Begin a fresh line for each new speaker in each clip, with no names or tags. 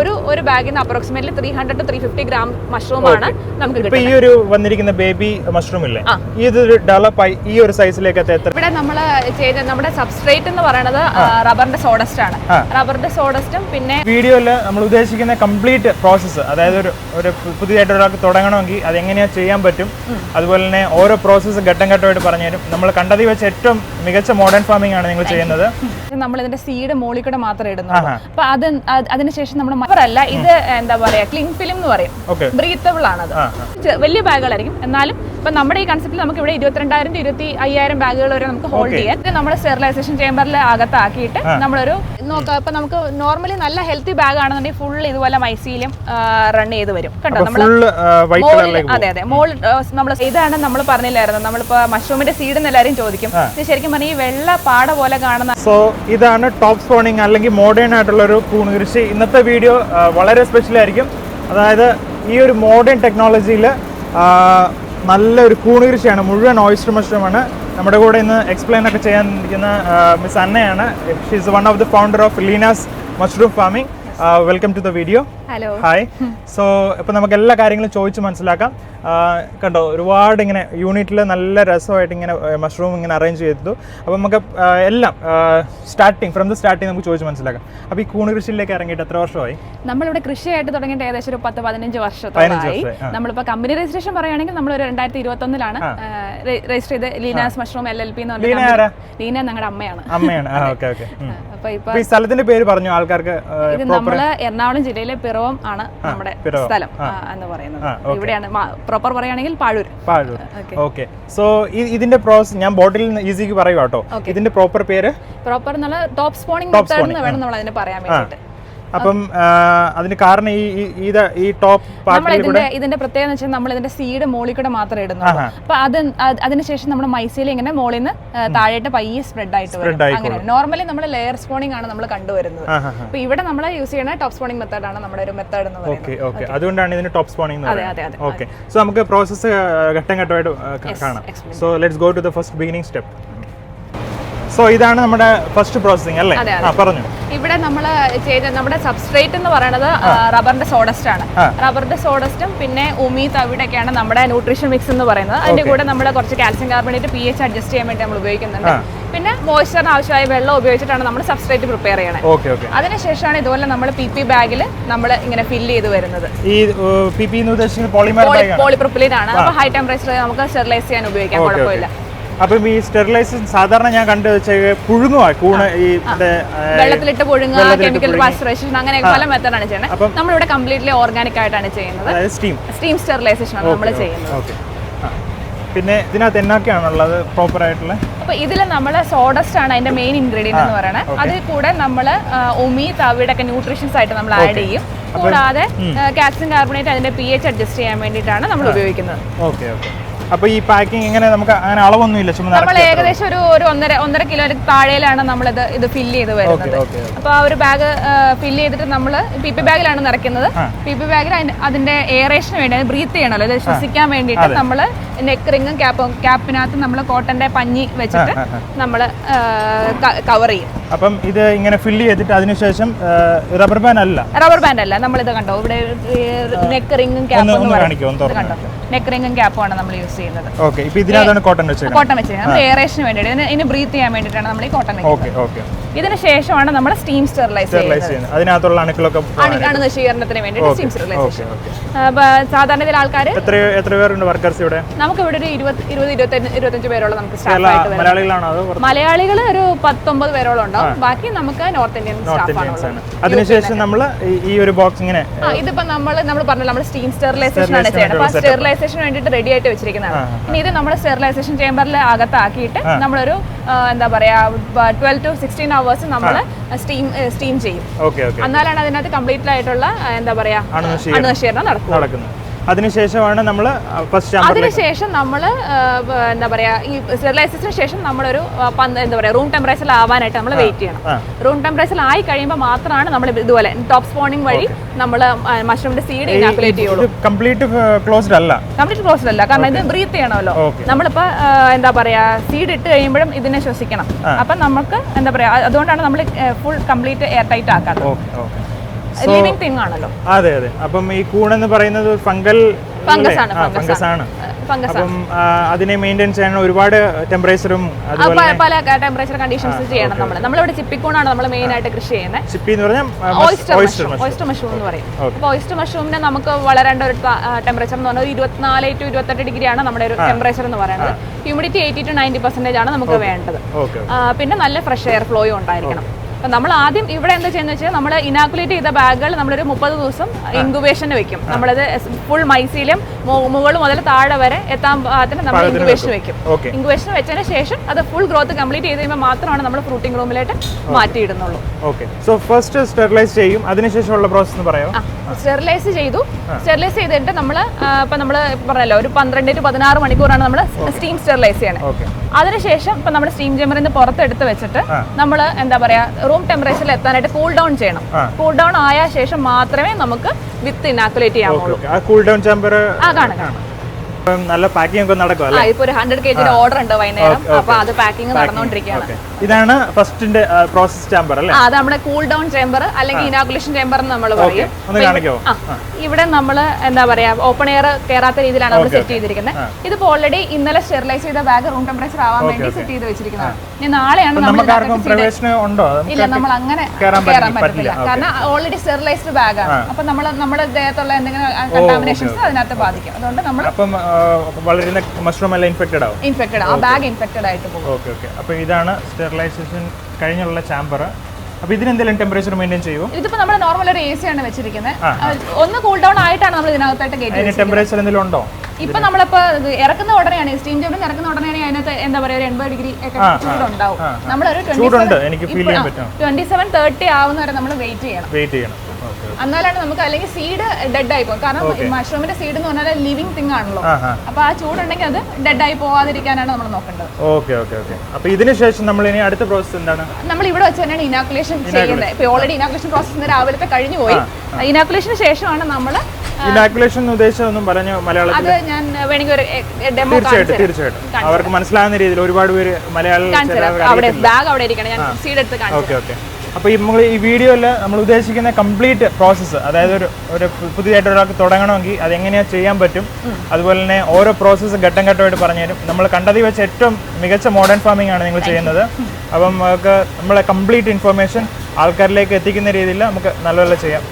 ഒരു ഒരു ബാഗിന് approximately three hundred to three fifty gram mushroom ആണ് നമുക്ക്
ഇപ്പൊ ഈ ഒരു വന്നിരിക്കുന്ന ബേബി മഷ്റൂം ഇല്ലേ. ഇത് ഡെവലപ്പ് ആയി ഈ ഒരു സൈസിലേക്ക്
ഇവിടെ നമ്മൾ ചെയ്ത നമ്മുടെ സബ്സ്ട്രേറ്റ് എന്ന് പറയുന്നത് റബ്ബറിന്റെ സോഡസ്റ്റ് ആണ്. റബ്ബറിന്റെ സോഡസ്റ്റും പിന്നെ
വീഡിയോയിൽ നമ്മൾ ഉദ്ദേശിക്കുന്ന കംപ്ലീറ്റ് പ്രോസസ്സ് അതായത് ഒരു ഒരു പുതിയതായിട്ട് ഒരാൾക്ക് തുടങ്ങണമെങ്കിൽ അത് എങ്ങനെയാ ചെയ്യാൻ പറ്റും അതുപോലെ തന്നെ ഓരോ പ്രോസസ്സ് ഘട്ടം ഘട്ടമായിട്ട് പറഞ്ഞു തരും. നമ്മൾ കണ്ടതിൽ വെച്ച് ഏറ്റവും മികച്ച മോഡേൺ ഫാമിംഗ് ആണ് നിങ്ങൾ ചെയ്യുന്നത്.
നമ്മൾ ഇതിന്റെ സീഡ് മോളിക്കൂടെ കൂടെ മാത്രമേ ഇടുന്നുള്ളൂ. അപ്പൊ അത് അതിനുശേഷം നമ്മൾ മറല്ല ഇത് എന്താ പറയാ ക്ലിങ് ഫിലിം എന്ന് പറയും. ബ്രീത്തബിൾ
ആണ്
അത് വലിയ ബാഗുകളായിരിക്കും. എന്നാലും ഇപ്പൊ നമ്മുടെ ഈ കൺസെപ്റ്റിൽ നമുക്ക് ഇവിടെ ഇരുപത്തിരണ്ടായിരം ഇരുപത്തി അയ്യായിരം ബാഗുകൾ വരെ നമുക്ക് ഹോൾഡ് ചെയ്യാം ഇത് നമ്മൾ സ്റ്റെറിലൈസേഷൻ ചേമ്പറിൽ അകത്താക്കിയിട്ട് നമ്മളൊരു നോക്കാം ഇപ്പൊ നമുക്ക് നോർമലി നല്ല ഹെൽത്തി ബാഗ് ആണെന്നുണ്ടെങ്കിൽ ഫുൾ ഇതുപോലെ മൈസീലും റൺ ചെയ്ത് വരും. കേട്ടോ നമ്മൾ അതെ അതെ. മോൾ നമ്മൾ ഇതാണ് നമ്മൾ പറഞ്ഞില്ലായിരുന്നു. നമ്മളിപ്പോ മഷ്റൂമിന്റെ സീഡ് എന്ന് എല്ലാവരും ചോദിക്കും. ഇത് ശരിക്കും പറഞ്ഞാൽ ഈ വെള്ള പാട പോലെ കാണുന്ന
സോ ഇതാണ് ടോപ്പ് സ്പോണിങ് അല്ലെങ്കിൽ മോഡേൺ ആയിട്ടുള്ള ഒരു കൂണ് കൃഷി ഇന്നത്തെ വീഡിയോ വളരെ സ്പെഷ്യലായിരിക്കും അതായത് ഈ ഒരു മോഡേൺ ടെക്നോളജിയിൽ നല്ലൊരു കൂണ് കൃഷിയാണ് മുഴുവൻ ഓയിസ്റ്റർ മഷ്റൂമാണ് നമ്മുടെ കൂടെ ഇന്ന് എക്സ്പ്ലെയിൻ ഒക്കെ ചെയ്യാൻ ഇരിക്കുന്ന miss അന്നയാണ്. She's one of the founder of Leena's mushroom farming welcome to the video
hello
hi so ഇപ്പം നമുക്ക് എല്ലാ കാര്യങ്ങളും ചോദിച്ച് മനസ്സിലാക്കാം. കണ്ടോ ഒരുപാട് ഇങ്ങനെ യൂണിറ്റിൽ നല്ല രസമായിട്ട് ഇങ്ങനെ മഷ്റൂം ഇങ്ങനെ അറേഞ്ച് ചെയ്തു. അപ്പോൾ നമുക്ക് എല്ലാം സ്റ്റാർട്ടിങ് ഫ്രം ദ സ്റ്റാർട്ടിങ് നമുക്ക് ചോദിച്ച് മനസ്സിലാക്കാം. അപ്പോൾ ഈ കൂണ് കൃഷിയിലേക്ക് ഇറങ്ങിയിട്ട് എത്ര വർഷമായി?
നമ്മളിവിടെ കൃഷിയായിട്ട് തുടങ്ങിയിട്ട് ഏകദേശം ഒരു പത്ത് പതിനഞ്ച് വർഷത്തോളമായി. നമ്മളിപ്പോൾ കമ്പനി രജിസ്ട്രേഷൻ പറയുകയാണെങ്കിൽ നമ്മൾ ഒരു രണ്ടായിരത്തി ഇരുപത്തി ഒന്നിലാണ് രജിസ്റ്റർ ചെയ്ത് Leena's mushroom L L P എന്ന്
പറഞ്ഞാൽ
പറഞ്ഞ? ലീന ഞങ്ങളുടെ അമ്മയാണ്.
അമ്മയാണ്. Okay okay.
അപ്പൊ
ഈ സ്ഥലത്തിന്റെ പേര് പറഞ്ഞു ആൾക്കാർക്ക്
ഇത് നമ്മൾ എറണാകുളം ജില്ലയിലെ പിറവം ആണ് നമ്മുടെ സ്ഥലം എന്ന് പറയുന്നത്. ഇവിടെയാണ് പ്രോപ്പർ പറയുകയാണെങ്കിൽ പാഴൂർ.
പാഴൂർ. ഓക്കെ സോ ഇതിന്റെ പ്രോസസ് ഞാൻ ബോട്ടിൽ ഈസിക്ക് പറയുക കേട്ടോ ഇതിന്റെ പ്രോപ്പർ പേര്?
പ്രോപ്പർ എന്നുള്ള ടോപ്പ് സ്പോണിംഗ്
Top
മെത്തേഡ് എന്ന് വേണം നമ്മൾ അതിന് പറയാൻ വേണ്ടിയിട്ട്.
അപ്പം അതിന് കാരണം ഈ ഈ- ഇത് ഈ ടോപ്പ്
നമ്മൾ ഇതിന്റെ ഇതിന്റെ പ്രത്യേകത എന്ന് വെച്ചാൽ നമ്മൾ ഇതിന്റെ സീഡ് മോളിൽ കൂടെ മാത്രമേ ഇടുന്നുള്ളൂ. അപ്പൊ അത് അത് അതിനുശേഷം നമ്മൾ മൈസയിൽ ഇങ്ങനെ മോളിൽ നിന്ന് താഴേട്ട് പയ്യെ സ്പ്രെഡ് ആയിട്ട് വരും. അങ്ങനെ. നോർമലി നമ്മൾ ലെയർ സ്പോണിംഗ് ആണ് നമ്മൾ കണ്ടുവരുന്നത്. അപ്പൊ ഇവിടെ നമ്മൾ യൂസ് ചെയ്യുന്ന ടോപ്പ് സ്പോണിംഗ് മെത്തേഡ് ആണ് നമ്മുടെ ഒരു മെത്തേഡ് എന്ന് പറയുന്നത്.
ഓക്കെ ഓക്കെ അതുകൊണ്ടാണ് ഇതിന് ടോപ്പ് സ്പോണിംഗ്
അതെ അതെ അതെ
ഓക്കെ സോ നമുക്ക് പ്രോസസ് ഘട്ടം ഘട്ടമായിട്ട് കാണാം. So let's go to the first beginning step so ഇതാണ് നമ്മുടെ ഫസ്റ്റ് പ്രോസസ്സിംഗ് അല്ലേ? പറഞ്ഞു.
ഇവിടെ നമ്മൾ ചെയ്ത നമ്മുടെ സബ്സ്ട്രേറ്റ് എന്ന് പറയുന്നത് റബ്ബറിന്റെ സോഡസ്റ്റ് ആണ്. റബ്ബറിന്റെ സോഡസ്റ്റും പിന്നെ ഉമി തവിടൊക്കെയാണ് നമ്മുടെ ന്യൂട്രീഷൻ മിക്സ് എന്ന് പറയുന്നത്. അതിന്റെ കൂടെ നമ്മൾ കുറച്ച് calcium carbonate P H adjust ചെയ്യാൻ വേണ്ടി നമ്മൾ ഉപയോഗിക്കുന്നുണ്ട്. പിന്നെ മോയ്സ്ചറിന് ആവശ്യമായ വെള്ളം ഉപയോഗിച്ചിട്ടാണ് നമ്മൾ സബ്സ്ട്രേറ്റ് പ്രിപ്പയർ ചെയ്യണത് അതിനുശേഷമാണ് ഇതുപോലെ നമ്മൾ പി പി ബാഗിൽ നമ്മൾ ഇങ്ങനെ ഫില്ല് ചെയ്ത് വരുന്നത്.
ഈ പി പി ആണ്.
പോളിപ്രൊപ്പിലിൻ ആണ്. അപ്പോൾ ഹൈ ടെമ്പറേച്ചർ നമുക്ക് സ്റ്റെറിലൈസ് ചെയ്യാൻ ഉപയോഗിക്കാം. കുഴപ്പമില്ല.
അപ്പം ഈ സ്റ്റെറിലൈസേഷൻ സാധാരണ ഞാൻ കണ്ടു വെച്ചാൽ പുഴുങ്ങുവാ കൂണ് ഈ
വെള്ളത്തിലിട്ട് പുഴുങ്ങുക കെമിക്കൽ വാസ്റ്ററൈസേഷൻ അങ്ങനെ പല മെത്തേഡാണ് ചെയ്യുന്നത്.
അപ്പം-
നമ്മളിവിടെ കംപ്ലീറ്റ്ലി ഓർഗാനിക് ആയിട്ടാണ് ചെയ്യുന്നത്.
സ്റ്റീം
സ്റ്റീം സ്റ്റെറിലൈസേഷൻ ആണ് നമ്മൾ ചെയ്യുന്നത്.
ഓക്കെ പിന്നെ ഇതിനകത്ത് എന്നൊക്കെയാണുള്ളത് പ്രോപ്പർ ആയിട്ടുള്ള?
അപ്പൊ ഇതിൽ നമ്മൾ സോഡസ്റ്റ് ആണ് അതിന്റെ മെയിൻ ഇൻഗ്രീഡിയന്റ് എന്ന് പറയുന്നത് അതിൽ കൂടെ നമ്മൾ ഉമി തവിടൊക്കെ ന്യൂട്രീഷൻസ് ആയിട്ട് നമ്മൾ ആഡ് ചെയ്യും. കൂടാതെ കാൽസ്യം കാർബണേറ്റ് അതിന്റെ പി എച്ച് അഡ്ജസ്റ്റ് ചെയ്യാൻ വേണ്ടിയിട്ടാണ് നമ്മൾ ഉപയോഗിക്കുന്നത്.
ഓക്കെ ഓക്കെ അപ്പോൾ ഈ പാക്കിംഗ് എങ്ങനെ നമുക്ക് അങ്ങനെ അളവൊന്നുമില്ല ചുമ്മാ
നമ്മൾ ഏകദേശം ഒരു ഒരു ഒന്നര ഒന്നര കിലോ താഴെയിലാണ് നമ്മളിത് ഇത് ഫില്ല് ചെയ്ത് വരുന്നത്. അപ്പോൾ ആ ഒരു ബാഗ് ഫില്ല് ചെയ്തിട്ട് നമ്മൾ പി പി ബാഗിലാണ് നിറയ്ക്കുന്നത്. പി പി ബാഗിൽ അതിന്റെ എയറേഷന് വേണ്ടി ബ്രീത്ത് ചെയ്യണമല്ലോ ഇത് ശ്വസിക്കാൻ വേണ്ടിയിട്ട് നമ്മൾ നെക്ക് റിങ്ങും ക്യാപ്പും ക്യാപ്പിനകത്ത് നമ്മൾ കോട്ടന്റെ പഞ്ഞി വെച്ചിട്ട്. നമ്മൾ കവർ ചെയ്യും.
അപ്പം ഇത് ഇങ്ങനെ ഫില്ല് ചെയ്തിട്ട് അതിനുശേഷം റബ്ബർ ബാൻഡ് അല്ല.
റബ്ബർ ബാൻഡ് അല്ല. നമ്മൾ ഇത് കണ്ടോ? ഇവിടെ നെക്ക്
റിംഗും
നെക്ക് റിംഗും ക്യാപ്പും ആണ് നമ്മൾ യൂസ് ചെയ്യുന്നത്.
ഓക്കെ ഇപ്പൊ ഇതിനകത്താണ് കോട്ടൺ വെച്ചത്
കോട്ടൺ വെച്ചത് നമ്മൾ എയറേഷന് വേണ്ടിയിട്ട്. ഇതിന് ബ്രീത്ത് ചെയ്യാൻ വേണ്ടിയിട്ടാണ് നമ്മൾ ഈ കോട്ടൺ
ഓക്കെ ഓക്കെ
ഇതിന് ശേഷമാണ് നമ്മൾ സ്റ്റീം സ്റ്റെറിലൈസ് ചെയ്യുന്നത്.
അതിനകത്തുള്ള അണുക്കളൊക്കെ
അണു നശീകരണത്തിന് വേണ്ടി സ്റ്റീം സ്റ്റെറിലൈസേഷൻ സാധാരണ ഇതിൽ ആൾക്കാർ
എത്ര എത്ര പേരുണ്ട് വർക്കേഴ്സ് ഇവിടെ?
നമുക്ക് ഇവിടെ ഒരു ഇരുപത് ഇരുപത് ഇരുപത്തഞ്ച് പേരോളം നമുക്ക്
മലയാളികളാണോ
മലയാളികൾ ഒരു പത്തൊമ്പത് പേരോളം ഉണ്ടാവും ബാക്കി നമുക്ക് നോർത്ത് ഇന്ത്യൻ
സ്റ്റാഫ്
സ്റ്റാഫാണ്
അതിനുശേഷം നമ്മൾ ഈ ഒരു ബോക്സ് ഇങ്ങനെ
ഇതിപ്പോ നമ്മൾ നമ്മൾ പറഞ്ഞു നമ്മൾ സ്റ്റീം സ്റ്റെറിലൈസേഷൻ ആണ് ചെയ്യുന്നത് അപ്പൊ സ്റ്റെറിലൈസേഷൻ വേണ്ടിയിട്ട് റെഡി ആയിട്ട് വെച്ചിരിക്കുന്നതാണ്. ഇനി ഇത് നമ്മൾ സ്റ്റെറിലൈസേഷൻ ചേമ്പറിൽ അകത്താക്കിയിട്ട് നമ്മളൊരു എന്താ പറയാ ട്വൽവ് ടു സിക്സ്റ്റീൻ അവേഴ്സ് നമ്മൾ സ്റ്റീം സ്റ്റീം ചെയ്യും. എന്നാലാണ് അതിനകത്ത് കംപ്ലീറ്റ് ആയിട്ടുള്ള എന്താ പറയാ
അണുനശീകരണം
അണുനശീകരണം നടക്കും
നടക്കുന്നത് അതിനുശേഷമാണ് നമ്മൾ ഫസ്റ്റ്
അതിനുശേഷം നമ്മൾ എന്താ പറയാ ഈ സ്റ്റെറിലൈസേഷന് ശേഷം നമ്മളൊരു എന്താ പറയാ റൂം ടെമ്പറേച്ചറിൽ ആവാനായിട്ട് നമ്മൾ വെയിറ്റ് ചെയ്യണം. റൂം ടെമ്പറേച്ചറിൽ ആയി കഴിയുമ്പോൾ മാത്രമാണ് നമ്മൾ ഇതുപോലെ ടോപ്പ് സ്പോണിംഗ് വഴി നമ്മൾ മഷ്റൂമിന്റെ സീഡ് ഇനാക്കുലേറ്റ് ചെയ്യുള്ളൂ.
ഇത് കംപ്ലീറ്റ് ക്ലോസ്ഡ് അല്ല?
കംപ്ലീറ്റ് ക്ലോസ്ഡ് അല്ല കാരണം ഇത് ബ്രീത്ത് ചെയ്യണമല്ലോ. നമ്മളിപ്പോ എന്താ പറയാ സീഡ് ഇട്ട് കഴിയുമ്പോഴും ഇതിനെ ശ്വസിക്കണം. അപ്പൊ നമുക്ക് എന്താ പറയാ അതുകൊണ്ടാണ് നമ്മൾ ഫുൾ കംപ്ലീറ്റ് എയർ ടൈറ്റ് ആക്കാത്തത്.
ഓക്കെ
തിങ് ആണല്ലോ.
അതെ അതെ. അപ്പം ഈ കൂണെന്ന് പറയുന്നത് ഫംഗൽ
ഫംഗസ് ആണ്
അപ്പം അതിനെ മെയിന്റെയിൻ ചെയ്യാൻ ഒരുപാട് ടെമ്പറേച്ചറും
പല ടെമ്പറേച്ചർ കണ്ടീഷൻസ് ചെയ്യണം നമ്മൾ നമ്മളിവിടെ ചിപ്പിക്കൂണാണ് നമ്മൾ മെയിൻ ആയിട്ട് കൃഷി ചെയ്യുന്നത്
ചിപ്പി എന്ന് പറഞ്ഞാൽ
ഓയിസ്റ്റർ
ഓയിസ്റ്റർ
മഷ്റൂം എന്ന് പറയും. അപ്പോൾ ഓയിസ്റ്റർ മഷ്റൂമിനെ നമുക്ക് വളരേണ്ട ഒരു ടെമ്പറേച്ചർ എന്ന് പറഞ്ഞാൽ ഒരു ഇരുപത്തിനാല് ടു ഇരുപത്തെട്ട് ഡിഗ്രിയാണ് നമ്മുടെ ഒരു ടെമ്പറേച്ചർ എന്ന് പറയുന്നത്. Humidity eighty to ninety percentage ആണ് നമുക്ക് വേണ്ടത്. പിന്നെ നല്ല ഫ്രഷ് എയർ ഫ്ലോയും ഉണ്ടായിരിക്കണം. അപ്പം നമ്മൾ ആദ്യം ഇവിടെ എന്താ ചെയ്യുന്നത് വെച്ചാൽ നമ്മൾ ഇനാക്കുലേറ്റ് ചെയ്ത ബാഗുകൾ നമ്മളൊരു മുപ്പത് ദിവസം ഇൻക്യുബേഷന് വെക്കും. നമ്മളത് ഫുൾ മൈസീലും മുകൾ മുതൽ താഴെ വരെ എത്താൻ പാകത്തിന് നമ്മൾ ഇൻക്യുബേഷൻ
വെക്കും.
ഇൻക്യുബേഷൻ വെച്ചതിന് ശേഷം അത് ഫുൾ ഗ്രോത്ത് കംപ്ലീറ്റ് ചെയ്ത് കഴിയുമ്പോൾ മാത്രമാണ് നമ്മൾ ഫ്രൂട്ടിംഗ് റൂമിലായിട്ട് മാറ്റിയിടുന്നുള്ളൂ.
ഓക്കെ. സോ ഫസ്റ്റ് സ്റ്റെറിലൈസ് ചെയ്യും. അതിനുശേഷമുള്ള പ്രോസസ് എന്ന്
പറയാം സ്റ്റെറിലൈസ് ചെയ്തു. സ്റ്റെറിലൈസ് ചെയ്തിട്ട് നമ്മൾ ഇപ്പം നമ്മൾ പറഞ്ഞല്ലോ ഒരു പന്ത്രണ്ട് ടു പതിനാറ് മണിക്കൂറാണ് നമ്മൾ സ്റ്റീം സ്റ്റെറിലൈസ് ചെയ്യണം.
ഓക്കെ.
അതിനുശേഷം ഇപ്പൊ നമ്മുടെ സ്റ്റീം നിന്ന് പുറത്തെടുത്ത് വെച്ചിട്ട്. നമ്മൾ എന്താ പറയാ റൂം ടെമ്പറേച്ചറിൽ എത്താനായിട്ട് കൂൾ ഡൗൺ ചെയ്യണം. കൂൾ ഡൗൺ ആയ ശേഷം മാത്രമേ നമുക്ക് വിത്ത് ഇനാക്കുലേറ്റ് ചെയ്യാവുള്ളൂ.
ആ കൂൾ ഡൗൺ ചാമ്പർ
ആ കാണാം കാണാം.
നല്ല പാക്കിംഗ് ഒക്കെ നടക്കും
ഇപ്പൊ ഒരു ഹൺഡ്രഡ് കെ ജിയുടെ ഓർഡർ ഉണ്ട് വൈകുന്നേരം. അപ്പൊ അത് പാക്കിംഗ് നടന്നുകൊണ്ടിരിക്കുകയാണ്.
ഇതാണ് ഫസ്റ്റിന്റെ പ്രോസസ് ചാമ്പർ അല്ലേ?
അത് നമ്മുടെ കൂൾ ഡൗൺ ചേമ്പർ അല്ലെങ്കിൽ ഇനാഗുലേഷൻ ചേമ്പർ എന്ന് നമ്മൾ പറയും. അപ്പൊ ഇവിടെ നമ്മൾ എന്താ പറയാ ഓപ്പൺ എയർ കയറാത്ത രീതിയിലാണ് നമ്മൾ സെറ്റ് ചെയ്തിരിക്കുന്നത്. ഇതിപ്പോ ഓൾറെഡി ഇന്നലെ സ്റ്റെറിലൈസ് ചെയ്ത ബാഗ് റൂം ടെമ്പറേച്ചർ ആവാൻ വേണ്ടി സെറ്റ് ചെയ്ത് വെച്ചിരിക്കുന്നത്. ഇനി നാളെയാണ് നമ്മൾ ഇല്ല നമ്മൾ അങ്ങനെ
കയറാൻ പറ്റില്ല.
കാരണം ഓൾറെഡി സ്റ്റെറിലൈസ്ഡ് ബാഗാണ് അപ്പൊ നമ്മൾ നമ്മുടെ ദേഹത്തുള്ള എന്തെങ്കിലും കണ്ടാമിനേഷൻസ് അതിനകത്ത് ബാധിക്കും. അതുകൊണ്ട് നമ്മൾ
അപ്പം ആ, വളരുന്ന മഷ്റൂം എല്ലാം ഇൻഫെക്റ്റഡ് ആവും.
ഇൻഫെക്റ്റഡ് ആ. ബാഗ് ഇൻഫെക്റ്റഡ് ആയിട്ട് പോകും.
Okay okay. അപ്പോൾ ഇതാണ് സ്റ്റെറിലൈസേഷൻ കഴിഞ്ഞുള്ള ചാമ്പർ അപ്പോൾ ഇതിനെന്തെങ്കിലും ടെമ്പറേച്ചർ മെയിന്റെയിൻ ചെയ്യുമോ
ഇതിപ്പോ നമ്മൾ നോർമൽ ഒരു എ സി ആണ് വെച്ചിരിക്കുന്നത് ഒന്ന് കൂൾ ഡൗൺ ആയിട്ടാണ് നമ്മൾ ഇതിനകത്തായിട്ട് കയറ്റി
ടെമ്പറേച്ചർ എന്തെങ്കിലും ഉണ്ടോ?
ഇപ്പൊ നമ്മളിപ്പോ ഇപ്പോ ഇറക്കുന്ന ഉടനെയാണ് സ്റ്റീം ചേമ്പറിൽ ഇറക്കുന്ന ഉടനെയാണ് അതിനകത്ത് എന്താ പറയാ ഒരു എൺപത് ഡിഗ്രി ഒക്കെ ചൂടുണ്ടാവും. നമ്മളൊരു
ചെയ്യാൻ പറ്റും.
ട്വന്റി സെവൻ തേർട്ടി ആവുന്ന വരെ നമ്മൾ വെയിറ്റ് ചെയ്യണം.
വെയിറ്റ് ചെയ്യണം.
എന്നാലാണ് നമുക്ക് അല്ലെങ്കിൽ സീഡ് ഡെഡ് ആയി പോകും. കാരണം മഷ്റൂമിന്റെ സീഡ് എന്ന് പറഞ്ഞാൽ ലിവിങ് തിങ് ആണല്ലോ. അപ്പൊ ആ ചൂടുണ്ടെങ്കിൽ അത് ഡെഡ് ആയി പോവാതിരിക്കാനാണ് നമ്മൾ നോക്കേണ്ടത്.
ഓക്കെ ഓക്കെ ഓക്കെ അപ്പൊ ഇതിനുശേഷം നമ്മൾ ഇനി അടുത്ത പ്രോസസ് എന്താണ്?
നമ്മൾ ഇവിടെ വെച്ച് തന്നെയാണ് ഇനാക്കുലേഷൻ ചെയ്യുന്നത്. ഇപ്പൊ ഓൾറെഡി ഇനാക്കുലേഷൻ പ്രോസസ് രാവിലത്തെ കഴിഞ്ഞു പോയി. ഇനാക്കുലേഷന് ശേഷമാണ് നമ്മൾ
ഇനാക്കുലേഷൻ ഉദ്ദേശമൊന്നും പറഞ്ഞു മലയാളത്തിൽ
അത് ഞാൻ വേണമെങ്കിൽ ഒരു ഡെമോ
തീർച്ചയായിട്ടും തീർച്ചയായിട്ടും. അവർക്ക് മനസ്സിലാകുന്ന രീതിയിൽ ഒരുപാട് പേര് മലയാളം
അവിടെ ബാഗ് അവിടെ ഇരിക്കണം. ഞാൻ സീഡ് എടുത്ത് കാണിച്ചു
ഓക്കെ ഓക്കെ അപ്പോൾ നമ്മൾ ഈ വീഡിയോയിൽ നമ്മൾ ഉദ്ദേശിക്കുന്ന കംപ്ലീറ്റ് പ്രോസസ്സ് അതായത് ഒരു ഒരു പുതിയതായിട്ട് ഒരാൾക്ക് തുടങ്ങണമെങ്കിൽ അതെങ്ങനെയാണ് ചെയ്യാൻ പറ്റും അതുപോലെ തന്നെ ഓരോ പ്രോസസ്സ് ഘട്ടം ഘട്ടമായിട്ട് പറഞ്ഞു തരും. നമ്മൾ കണ്ടതിൽ വെച്ച് ഏറ്റവും മികച്ച മോഡേൺ ഫാമിംഗ് ആണ് നിങ്ങൾ ചെയ്യുന്നത്. അപ്പം നമുക്ക് നമ്മളെ കംപ്ലീറ്റ് ഇൻഫർമേഷൻ ആൾക്കാരിലേക്ക് എത്തിക്കുന്ന രീതിയിൽ നമുക്ക് നല്ലപോലെ ചെയ്യാം.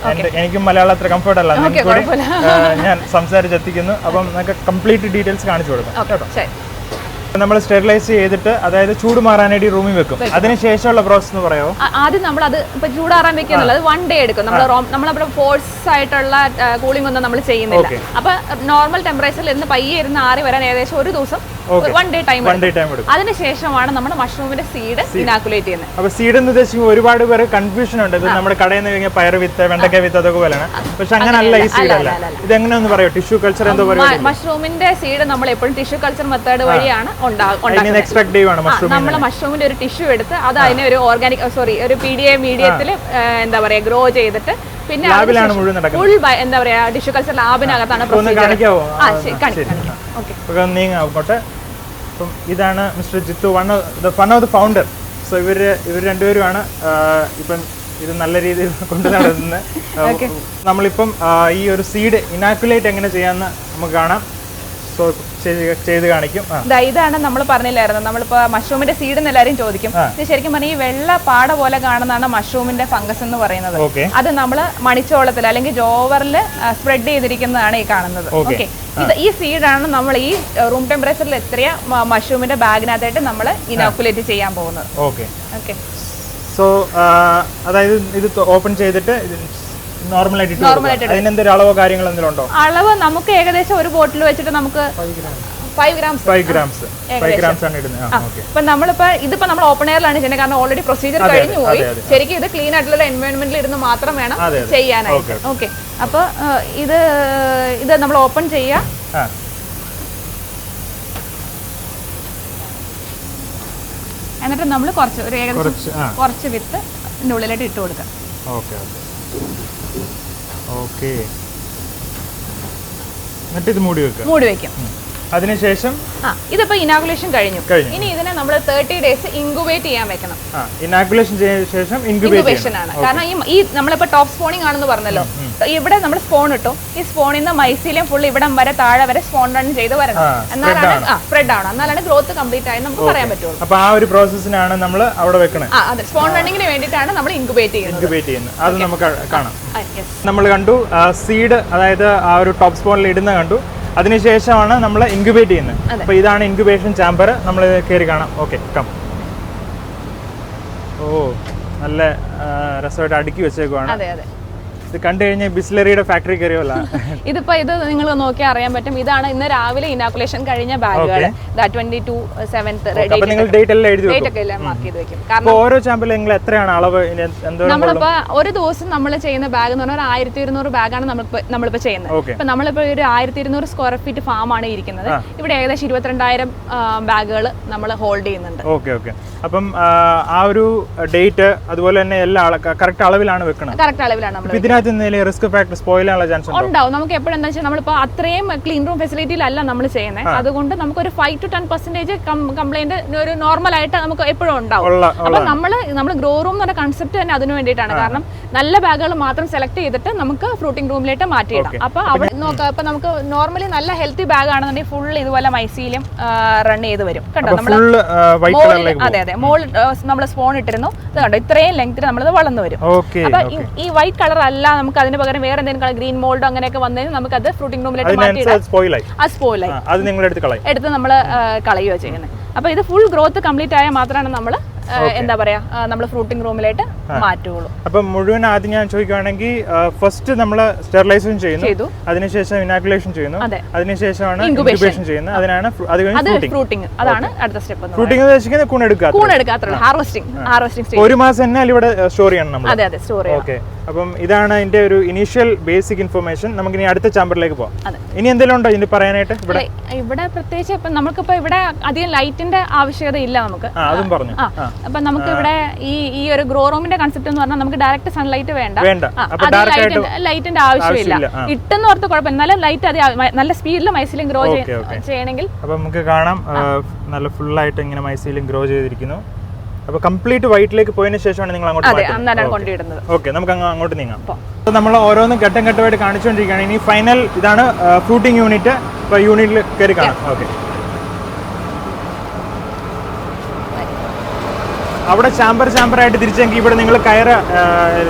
എനിക്കും മലയാളം അത്ര കംഫർട്ട് അല്ല. കൂടി ഞാൻ സംസാരിച്ചെത്തിക്കുന്നു അപ്പം നമുക്ക് കംപ്ലീറ്റ് ഡീറ്റെയിൽസ് കാണിച്ചു കൊടുക്കാം.
കേട്ടോ?
നമ്മൾ സ്റ്റെറിലൈസ് ചെയ്തിട്ട് അതായത് ചൂട് മാറാനായിട്ട് റൂമിൽ വെക്കും. അതിനുശേഷമുള്ള പ്രോസസ് എന്ന് പറയാമോ?
ആദ്യം നമ്മൾ അത് ഇപ്പൊ ചൂടാറാൻ വെക്കുന്നുള്ളത് വൺ ഡേ എടുക്കും. നമ്മൾ നമ്മൾ അവിടെ ഫോഴ്സ് ആയിട്ടുള്ള കൂളിംഗ് ഒന്നും നമ്മൾ ചെയ്യുന്നില്ല. അപ്പൊ നോർമൽ ടെമ്പറേച്ചറിൽ ഇരുന്ന് പയ്യെ ഇരുന്ന് ആറി വരാൻ ഏകദേശം ഒരു ദിവസം. One day time
one day time എടുക്കും.
അതിനുശേഷമാണ് നമ്മൾ മഷ്റൂമിന്റെ സീഡ് ഇനാക്കുലേറ്റ് ചെയ്യുന്നത്.
അപ്പൊ സീഡ് എന്ന് ഉദ്ദേശിക്കുമ്പോൾ ഒരുപാട് പേര് കൺഫ്യൂഷൻ ഉണ്ട്. ഇത് നമ്മുടെ കടയിൽ നിന്ന് കഴിഞ്ഞാൽ പയർ വിത്ത് വെണ്ടക്ക വിത്ത് അതൊക്കെ പോലെയാണ്. പക്ഷെ അങ്ങനല്ല ഈ സീഡ് അല്ല ഇത് എങ്ങനെയൊന്ന് പറയോ? ടിഷ്യൂ കൾച്ചർ എന്തോ പറയുക
മഷ്റൂമിന്റെ സീഡ് നമ്മൾ എപ്പോഴും ടിഷ്യൂ കൾച്ചർ മെത്തേഡ് വഴിയാണ് ഉണ്ടാ-
അതിൽ
ഉണ്ടാക്കുന്നത്.
എക്സ്ട്രാക്ട് ചെയ്യുവാണ്
നമ്മൾ മഷ്റൂമിന്റെ ഒരു ടിഷ്യൂ എടുത്ത് അത് അതിനെ ഒരു ഓർഗാനിക് സോറി ഒരു പി ഡി എ മീഡിയത്തിൽ എന്താ പറയാ ഗ്രോ ചെയ്തിട്ട് പിന്നെ ഫുൾ എന്താ പറയാ ടിഷ്യൂ കൾച്ചർ ലാബിനകത്താണ്.
കാണിക്കാവോ?
ആ ശരി കാണിക്കാം ഓക്കെ
ഒക്കെ നീങ്ങാം അങ്ങോട്ടെ അപ്പം ഇതാണ് mister Jithu one of one of the founder so ഇവർ ഇവർ രണ്ടുപേരുമാണ്. ഇപ്പം ഇത് നല്ല രീതിയിൽ കൊണ്ടു നടത്തുന്നത് നമ്മളിപ്പം ഈ ഒരു സീഡ് ഇനാക്കുലേറ്റ് എങ്ങനെ ചെയ്യാമെന്ന് നമുക്ക് കാണാം. സോ ചെയ്ത് കാണിക്കും.
ഇതാണ് നമ്മൾ പറഞ്ഞില്ലായിരുന്നു? നമ്മളിപ്പോ മഷ്റൂമിന്റെ സീഡ് എന്ന് എല്ലാവരും ചോദിക്കും. ശരിക്കും പറഞ്ഞാൽ ഈ വെള്ള പാട പോലെ കാണുന്നതാണ് മഷ്റൂമിന്റെ ഫംഗസ് എന്ന് പറയുന്നത്. അത് നമ്മൾ മണിച്ചോളത്തിൽ അല്ലെങ്കിൽ ജോവറിൽ സ്പ്രെഡ് ചെയ്തിരിക്കുന്നതാണ് ഈ കാണുന്നത്. ഓക്കെ. ഇത് ഈ സീഡാണ് നമ്മൾ ഈ റൂം ടെമ്പറേച്ചറിൽ എത്രയാ മഷ്റൂമിന്റെ ബാഗിനകത്തായിട്ട് നമ്മൾ ഇനോക്കുലേറ്റ് ചെയ്യാൻ പോകുന്നത്.
ഓക്കെ.
ഓക്കെ.
സോ അതായത് ഇത് ഓപ്പൺ ചെയ്തിട്ട് നോർമലായിട്ട് കൊടുക്കുക. അതിനെന്തൊരു അളവോ കാര്യങ്ങളോ എന്തെങ്കിലും ഉണ്ടോ?
അളവ് നമുക്ക് ഏകദേശം ഒരു ബോട്ടിൽ വെച്ചിട്ട് നമുക്ക് five grams
five grams five grams ആണ് ഇടുന്നത്.
ഇപ്പൊ നമ്മളിപ്പോ ഇതിപ്പോ നമ്മൾ ഓപ്പൺ എയറിലാണ് ചെയ്യുന്നത്. കാരണം ഓൾറെഡി പ്രൊസീജിയർ കഴിഞ്ഞു പോയി. ശരിക്കും ഇത് ക്ലീൻ ആയിട്ടുള്ള എൻവയോൺമെന്റിൽ ഇരുന്ന് മാത്രം വേണം. ചെയ്യാനായിട്ട്. ഓക്കെ അപ്പൊ ഇത് ഇത് നമ്മൾ ഓപ്പൺ ചെയ്യാം. എന്നിട്ട് നമ്മൾ കുറച്ച് ഒരു ഏകദേശം
കുറച്ച്
കുറച്ച് വിത്ത് ഇതിന്റെ ഉള്ളിലായിട്ട് ഇട്ട് കൊടുക്കാം.
Okay okay okay. എന്നിട്ട് ഇത് മൂടി വെക്കുക
മൂടി വെക്കും.
അതിനുശേഷം
ആ ഇതിപ്പോ ഇനാഗുലേഷൻ കഴിഞ്ഞു. ഇനി ഇതിനെ നമ്മൾ തേർട്ടി ഡേയ്സ് ഇൻക്യുബേറ്റ് ചെയ്യാൻ വെക്കണം.
ചെയ്ത ശേഷം
ഇൻകുബേഷൻ ആണ്. കാരണം ഈ ഈ നമ്മളിപ്പോ ടോപ്പ് സ്പോണിംഗ് ആണെന്ന് പറഞ്ഞല്ലോ. ഇവിടെ നമ്മൾ സ്പോൺ ഇട്ടു. ഈ സ്പോണിൽ നിന്ന് മൈസീലിയം ഫുൾ ഇവിടം വരെ താഴെ വരെ സ്പോൺ റൺ ചെയ്ത് വരണം. എന്നാലാണ് സ്പ്രെഡ് ആണ്. എന്നാലാണ് ഗ്രോത്ത് കംപ്ലീറ്റ് ആയി നമുക്ക് പറയാൻ പറ്റുള്ളൂ.
അപ്പൊ ആ ഒരു പ്രോസസ്സിനാണ് നമ്മൾ അവിടെ വെക്കണേ.
അതെ. സ്പോൺ റണ്ണിങ്ങിന് വേണ്ടിയിട്ടാണ് നമ്മൾ ഇൻക്യുബേറ്റ് ചെയ്യുന്നത്.
ഇൻക്യുബേറ്റ് ചെയ്യുന്നത്. അത് നമുക്ക് കാണാം. നമ്മൾ കണ്ടു സീഡ് അതായത് ആ ഒരു ടോപ്പ് സ്പോണിൽ ഇടുന്ന കണ്ടു. അതിനുശേഷമാണ് നമ്മൾ ഇൻക്യുബേറ്റ് ചെയ്യുന്നത്. അപ്പൊ ഇതാണ് ഇൻക്യുബേഷൻ ചാമ്പർ നമ്മൾ കയറി കാണാം. ഓക്കെ കം ഓ നല്ല രസമായിട്ട് അടുക്കി വെച്ചേക്കുവാണ്.
അതെ അതെ.
ഇത് കണ്ടു കഴിഞ്ഞാൽ ബിസ്ലറിയുടെ ഫാക്ടറി കയറിയല്ല
ഇതിപ്പോ ഇത് നിങ്ങൾ നോക്കിയാൽ അറിയാൻ പറ്റും. ഇതാണ് ഇന്ന് രാവിലെ ഇനാക്കുലേഷൻ കഴിഞ്ഞ ബാഗുകൾ ട്വന്റി ടു സെവൻത്ത്
അപ്പൊ നിങ്ങൾ ഡേറ്റ്
ഒക്കെ എല്ലാം മാർക്ക് ചെയ്ത് വെക്കും.
അപ്പൊ
കാരണം
ഓരോ ചാമ്പിൽ നിങ്ങൾ എത്രയാണ് അളവ്?
നമ്മളിപ്പോ ഒരു ദിവസം നമ്മൾ ചെയ്യുന്ന ബാഗ് എന്ന് പറഞ്ഞാൽ ആയിരത്തി ഇരുന്നൂറ് ബാഗാണ് നമ്മളിപ്പോ നമ്മളിപ്പോ ചെയ്യുന്നത്. ഇപ്പൊ നമ്മളിപ്പോ ഒരു ആയിരത്തി ഇരുന്നൂറ് സ്ക്വയർ ഫീറ്റ് ഫാം ആണ് ഇരിക്കുന്നത്. ഇവിടെ ഏകദേശം ഇരുപത്തിരണ്ടായിരം ബാഗുകൾ നമ്മൾ ഹോൾഡ് ചെയ്യുന്നുണ്ട്.
ഓക്കെ ഓക്കെ അപ്പം ആ, ഒരു ഡേറ്റ് അതുപോലെ തന്നെ എല്ലാ കറക്റ്റ് അളവിലാണ് വെക്കുന്നത്
കറക്റ്റ് അളവിലാണ് നമ്മൾ
അപ്പൊ ഇതിനകത്ത് എന്തെങ്കിലും റിസ്ക് ഫാക്ടർ സ്പോയിൽ ആണുള്ള ചാൻസ് ഉണ്ടോ?
ഉണ്ടാവും. നമുക്ക് എപ്പോഴും എന്താ വെച്ചാൽ നമ്മളിപ്പോ അത്രയും ക്ലീൻ റൂം ഫെസിലിറ്റിയിലല്ല നമ്മൾ ചെയ്യുന്നത് അതുകൊണ്ട് നമുക്ക് ഒരു five to ten percentage complaint ഒരു നോർമൽ ആയിട്ട് നമുക്ക് എപ്പോഴും ഉണ്ടാവും. അപ്പൊ നമ്മൾ നമ്മൾ ഗ്രോ റൂം എന്ന് പറഞ്ഞ കൺസെപ്റ്റ് തന്നെ അതിന് വേണ്ടിയിട്ടാണ്. കാരണം നല്ല ബാഗുകൾ മാത്രം സെലക്ട് ചെയ്തിട്ട് നമുക്ക് ഫ്രൂട്ടിംഗ് റൂമിലേക്ക് മാറ്റിയിടാം അപ്പൊ അവിടെ നോക്കാം. ഇപ്പൊ നമുക്ക് നോർമലി നല്ല ഹെൽത്തി ബാഗ് ആണെന്നുണ്ടെങ്കിൽ ഫുൾ ഇതുപോലെ മൈസീലും റൺ ചെയ്ത് വരും. കണ്ടോ? നമ്മൾ അതെ അതെ. മോൾ നമ്മൾ സ്പോൺ ഇട്ടിരുന്നു. ഇത് കണ്ടോ? ഇത്രയും ലെങ്ത്തിൽ നമ്മൾ വളർന്നു വരും. അപ്പൊ ഈ- വൈറ്റ് കളർ അല്ല നമുക്ക് അതിന് പകരം വേറെ എന്തെങ്കിലും കളർ ഗ്രീൻ മോൾഡോ അങ്ങനെയൊക്കെ വന്നതിന് നമുക്ക് അത് ഫ്രൂട്ടിംഗ് റൂമിലേക്ക് ആ സ്പോയിലായി എടുത്ത് നമ്മൾ കളയുകയോ ചെയ്യുന്നത്. അപ്പൊ ഇത് ഫുൾ ഗ്രോത്ത് കംപ്ലീറ്റ് ആയാൽ മാത്രമാണ് നമ്മൾ എന്താ പറയാ നമ്മൾ ഫ്രൂട്ടിംഗ് റൂമിലേക്ക് മാറ്റുകയുള്ളൂ
അപ്പം മുഴുവൻ ആദ്യം ഞാൻ ചോദിക്കുകയാണെങ്കിൽ ഫസ്റ്റ് നമ്മൾ സ്റ്റെറിലൈസേഷൻ ചെയ്യുന്നു. അതിനുശേഷം ഇനാക്കുലേഷൻ ചെയ്യുന്നു. അതിനുശേഷമാണ്. ഇൻക്യുബേഷൻ ചെയ്യുന്നത്. അതിനാണ് അത് ഫ്രൂട്ടിംഗ്
അതാണ് അടുത്ത സ്റ്റെപ്പ്
ഫ്രൂട്ടിംഗ് ഉദ്ദേശിക്കുന്നത് കൂൺ എടുക്കാം
കൂൺ എടുക്കാത്തുള്ളൂ ഹാർവസ്റ്റിംഗ് ഹാർവസ്റ്റിംഗ്
ഒരു മാസം തന്നെ ഇവിടെ സ്റ്റോർ ചെയ്യണം നമ്മൾ
അതെ അതെ സ്റ്റോർ ചെയ്യണം.
ഓക്കെ അപ്പം ഇതാണ് അതിന്റെ ഒരു ഇനീഷ്യൽ ബേസിക് ഇൻഫർമേഷൻ നമുക്ക് ഇനി അടുത്ത ചാമ്പറിലേക്ക് പോകാം
അതെ.
ഇനി എന്തെങ്കിലും ഉണ്ടോ ഇതിന് പറയാനായിട്ട് ഇവിടെ?
ഇവിടെ പ്രത്യേകിച്ച് ഇപ്പൊ നമുക്കിപ്പോ ഇവിടെ അധികം ലൈറ്റിന്റെ ആവശ്യകത ഇല്ല നമുക്ക്.
അതും പറഞ്ഞു.
അപ്പൊ നമുക്ക് ഇവിടെ ഈ ഈ ഒരു ഗ്രോ റൂമിന്റെ കൺസെപ്റ്റ് എന്ന് പറഞ്ഞാൽ നമുക്ക് ഡയറക്റ്റ് സൺലൈറ്റ് വേണ്ട. ലൈറ്റിന്റെ ആവശ്യമില്ല. ഇട്ടെന്ന് ഓർത്ത് കുഴപ്പമില്ല നല്ല ലൈറ്റ് അത് നല്ല സ്പീഡിൽ മൈസിലും ഗ്രോ. ചെയ്യണമെങ്കിൽ.
അപ്പൊ നമുക്ക് കാണാം. നല്ല ഫുൾ ആയിട്ട് ഇങ്ങനെ മൈസീലും ഗ്രോ ചെയ്തിരിക്കുന്നു. അപ്പൊ കംപ്ലീറ്റ് വൈറ്റിലേക്ക് പോയതിന് ശേഷമാണ് നിങ്ങൾ അങ്ങോട്ട് ഓക്കെ. നമുക്ക് അങ്ങ് അങ്ങോട്ട് നീങ്ങാം. അപ്പോൾ നമ്മൾ ഓരോന്നും ഘട്ടം ഘട്ടമായിട്ട് കാണിച്ചുകൊണ്ടിരിക്കുകയാണ്. ഇനി ഫൈനൽ ഇതാണ് ഫ്രൂട്ടിംഗ് യൂണിറ്റ് യൂണിറ്റിൽ കയറി കാണാം. ഓക്കെ. അവിടെ ചാമ്പർ ചാമ്പർ ആയിട്ട് തിരിച്ചെങ്കിൽ ഇവിടെ നിങ്ങൾ കയറ്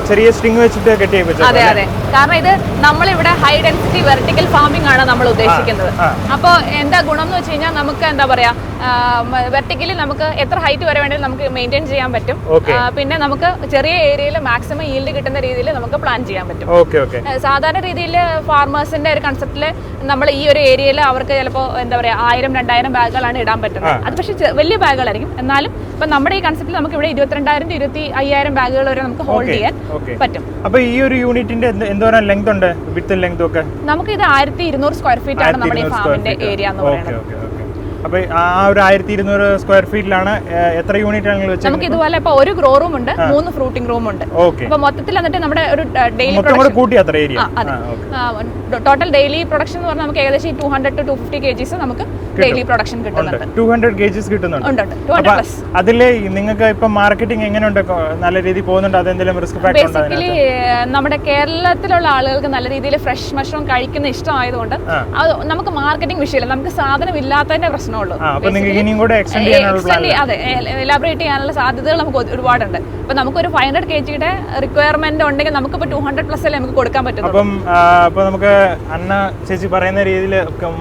ചെറിയ സ്ട്രിങ് വെച്ചിട്ട് കെട്ടി
അതെ അതെ. കാരണം ഇത് നമ്മൾ ഇവിടെ ഹൈ ഡെൻസിറ്റി വെർട്ടിക്കൽ ഫാമിംഗ് ആണ് നമ്മൾ ഉദ്ദേശിക്കുന്നത്.
അപ്പോ
അപ്പോൾ എന്താ ഗുണം എന്ന് വെച്ച് കഴിഞ്ഞാൽ നമുക്ക് എന്താ പറയാ വെർട്ടിക്കലി നമുക്ക് എത്ര ഹൈറ്റ് വരെ വേണമെങ്കിലും നമുക്ക് മെയിന്റെയിൻ ചെയ്യാൻ പറ്റും. പിന്നെ നമുക്ക് ചെറിയ ഏരിയയിൽ മാക്സിമം ഈൽഡ് കിട്ടുന്ന രീതിയിൽ നമുക്ക് പ്ലാൻ ചെയ്യാൻ പറ്റും. സാധാരണ രീതിയിൽ ഫാർമേഴ്സിന്റെ ഒരു കൺസെപ്റ്റിൽ നമ്മൾ ഈ ഒരു ഏരിയയിൽ അവർക്ക് ചിലപ്പോൾ എന്താ പറയാ ആയിരം രണ്ടായിരം ബാഗുകളാണ് ഇടാൻ പറ്റുന്നത്. അത് പക്ഷേ വലിയ ബാഗുകളായിരിക്കും എന്നാലും ഇപ്പം നമ്മുടെ ഈ കൺസെപ്റ്റിൽ നമുക്ക് ഇവിടെ ഇരുപത്തിരണ്ടായിരം ഇരുപത്തി അയ്യായിരം ബാഗുകൾ വരെ നമുക്ക് ഹോൾഡ് ചെയ്യാൻ പറ്റും.
അപ്പൊ ഈ ഒരു യൂണിറ്റിന്റെ എന്ത് എന്തോരം ലെങ്ത് ഉണ്ട്? വിത്ത് ലെങ്ത് ഒക്കെ?
നമുക്ക് ഇത് ആയിരത്തി ഇരുന്നൂറ് സ്ക്വയർ ഫീറ്റ് ആണ് നമ്മുടെ ഈ ഫാമിന്റെ ഏരിയ എന്ന് പറയുന്നത്.
ഓക്കെ ഓക്കെ അപ്പൊ ആ ഒരു ആയിരത്തി ഇരുന്നൂറ് സ്ക്വയർ ഫീറ്റിലാണ് എത്ര യൂണിറ്റ് ആണ് വെച്ചത്
നമുക്ക് ഇതുപോലെ ഇപ്പൊ ഒരു ഗ്രോ റൂം ഉണ്ട് മൂന്ന് ഫ്രൂട്ടിംഗ് റൂം ഉണ്ട്.
ഓക്കെ
അപ്പൊ മൊത്തത്തിൽ എന്നിട്ട് നമ്മുടെ ഒരു ഡെയിലി
കൂടെ കൂട്ടി അത്ര ഏരിയ
ടോട്ടൽ ഡെയിലി പ്രൊഡക്ഷൻ എന്ന് പറഞ്ഞാൽ നമുക്ക് ഏകദേശം two hundred to two fifty K Gs നമുക്ക് ഡെയിലി പ്രൊഡക്ഷൻ കിട്ടുന്നുണ്ട്.
ടു ഹൺഡ്രഡ് കേജസ് കിട്ടുന്നുണ്ട്. അതിൽ നിങ്ങൾക്ക് ഇപ്പൊ മാർക്കറ്റിംഗ് എങ്ങനെയുണ്ട്? നല്ല രീതിയിൽ പോകുന്നുണ്ട്? അതെന്തെങ്കിലും റിസ്ക്
ബേസിക്കലി നമ്മുടെ കേരളത്തിലുള്ള ആളുകൾക്ക് നല്ല രീതിയിൽ ഫ്രഷ് മഷ്റൂം കഴിക്കുന്ന ഇഷ്ടമായതുകൊണ്ട് അത് നമുക്ക് മാർക്കറ്റിംഗ് വിഷയമില്ല. നമുക്ക് സാധനം ഇല്ലാത്തതിന്റെ പ്രശ്നമുള്ളൂ.
എക്സ്റ്റെൻഡ്
അതെ എലാബറേറ്റ് ചെയ്യാനുള്ള സാധ്യതകൾ നമുക്ക് ഒരുപാടുണ്ട്. അപ്പൊ നമുക്ക് ഒരു ഫൈവ് ഹൺഡ്രഡ് കെ ജിയുടെ റിക്വയർമെന്റ് ഉണ്ടെങ്കിൽ നമുക്കിപ്പോ ടു ഹൺഡ്രഡ് പ്ലസ് നമുക്ക് കൊടുക്കാൻ പറ്റും
അപ്പം അപ്പൊ നമുക്ക് അന്ന ചേച്ചി പറയുന്ന രീതിയിൽ